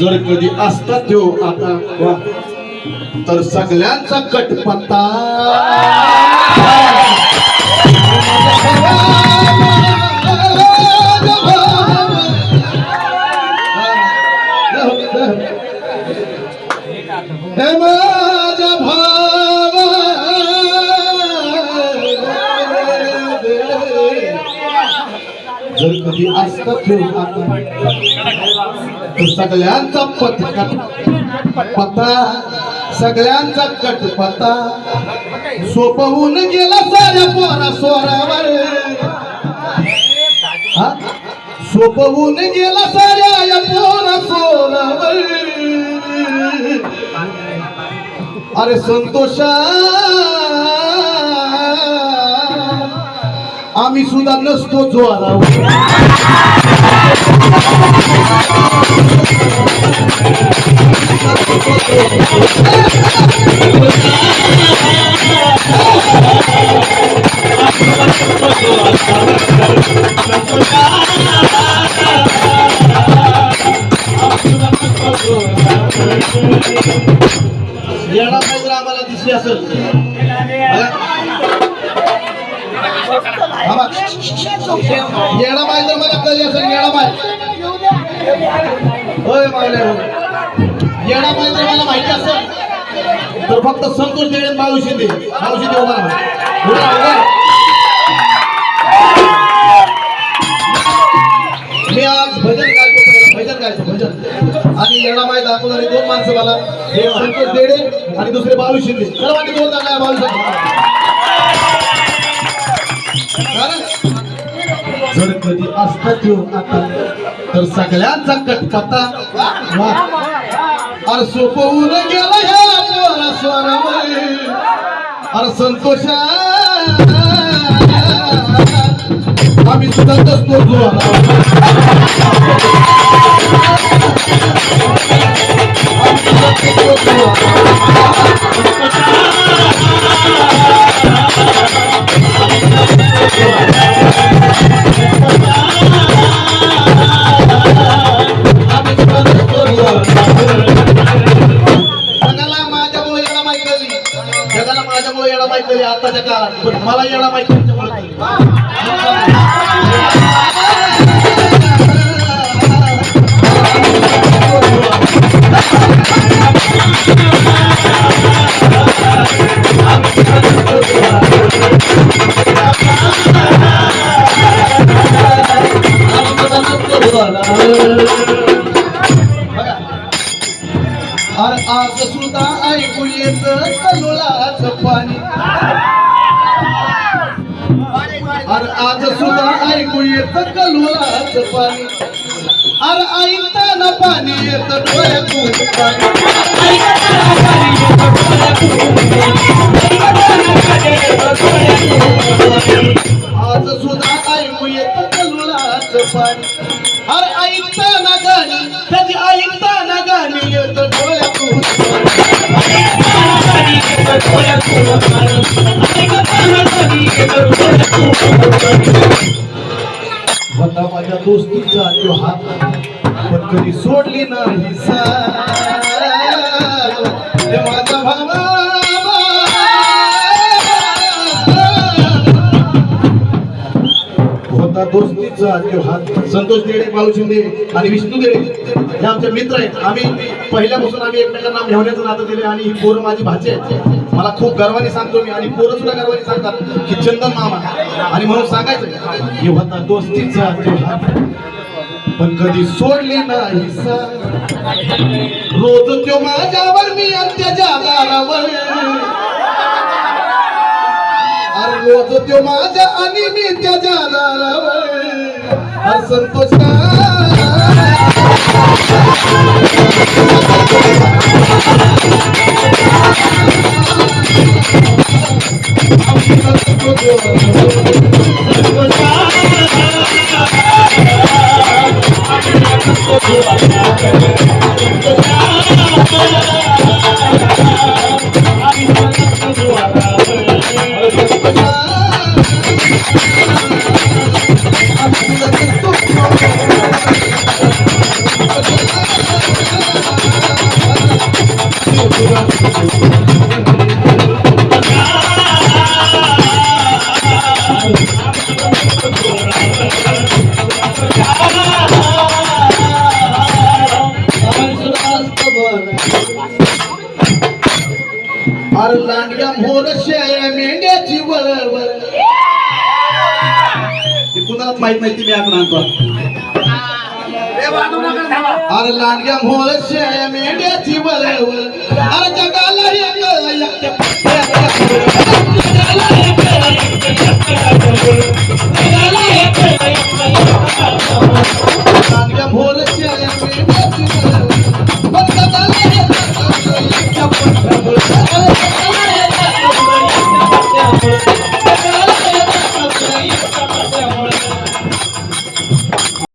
जर कधी असता तो आता तर सगळ्यांचा कटपत्ता. जर कधी ठेवून सगळ्यांचा पथ पता. सगळ्यांचा कट पता. सोपवून गेला साऱ्या पोरा सोरावर. सोपवून गेला साऱ्या या पोरा सोरावर. अरे संतोषा. आम्ही सुद्धा नसतो जो जोरावर येणा पाहिजे आम्हाला दिसली असेल. येणा पाहिजे मग आपल्याला असेल येणा पाहिजे होय मागले येणा पाहिजे मला माहिती असेल. तर फक्त संतोष देणे बाळू शिंदे बाळू शिंदे उभा मी आज भजन गायचो पहिला भजन गायचो भजन. आणि येणा माहीत दाखवणारे दोन माणसं मला. हे संतोष देणे आणि दुसरे बाळू शिंदे मला वाटते दोन जागा बाळू शिंदे जर कधी असता तो आता तर सगळ्यांचा कटपता वा. अरे सोपवून गेला ह्या पोरा स्वरावर अरे संतोषा आम्ही सुद्धा नसतो जोरावर. जगाला माझ्यामुळे येणं माहीत नाही आताच्या काळात. पण मला येणं माहीत तुमच्यामुळे आज सुद्धा ऐकू येत कलोलाच पाणी. अरे आज सुद्धा ऐकू येत कलोलाच पाणी. अरे ऐकताना पाणी येत डोळ्यातून पाणी. आज माझ्या तो हात. पण कधी सोडली नाही सा दोस्तीचा जो हात संतोष देडे बाळू शिंदे आणि विष्णू देडे हे आमचे मित्र आहेत. आम्ही पहिल्यापासून आम्ही एकमेकांना मेहण्याचं नातं दिले आणि ही पोरं माझी भाचे मला खूप गर्वाने सांगतो मी आणि पोरं सुद्धा गर्वाने सांगतात की चंदन मामा. आणि म्हणून सांगायचं की होता दोस्तीचा जो हात. पण कधी सोडले नाही रोज तो माझ्यावर मी त्याच्या दारावर वाजतो माझा आणि मी त्याच्या दारावर संतोष अरे लांडग्या मोर शेळ्या मेंढ्याची वळवळ ते कुणालाच माहीत नाही ती मी आपण आणतो. अरे लांडग्या मोर शेळ्या मेंढ्याची वळवळ अरे जगाला